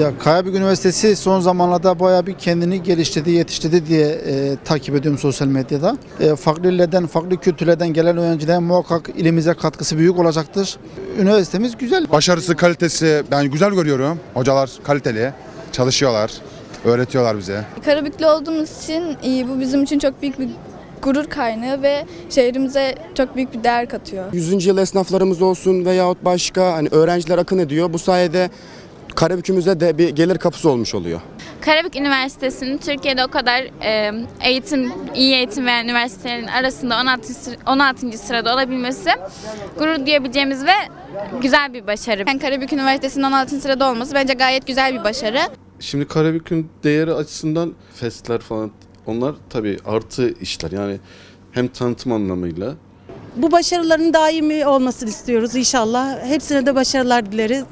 Ya Karabük Üniversitesi son zamanlarda bayağı bir kendini geliştirdi, yetiştirdi diye e, takip ediyorum sosyal medyada. E, farklı illerden, farklı kültürlerden gelen öğrencilerin muhakkak ilimize katkısı büyük olacaktır. Üniversitemiz güzel. Başarısı, kalitesi ben güzel görüyorum. Hocalar kaliteli, çalışıyorlar, öğretiyorlar bize. Karabüklü olduğumuz için iyi. Bu bizim için çok büyük bir gurur kaynağı ve şehrimize çok büyük bir değer katıyor. 100. yıl esnaflarımız olsun veyahut başka hani öğrenciler akın ediyor. Bu sayede Karabük'ümüze de bir gelir kapısı olmuş oluyor. Karabük Üniversitesi'nin Türkiye'de o kadar e, eğitim, iyi eğitim veren üniversitelerin arasında 16. sıra- 16. sırada olabilmesi gurur duyabileceğimiz ve güzel bir başarı. Yani Karabük Üniversitesi'nin 16. sırada olması bence gayet güzel bir başarı. Şimdi Karabük'ün değeri açısından festler falan onlar tabii artı işler. Yani hem tanıtım anlamıyla Bu başarıların daimi olmasını istiyoruz inşallah. Hepsine de başarılar dileriz.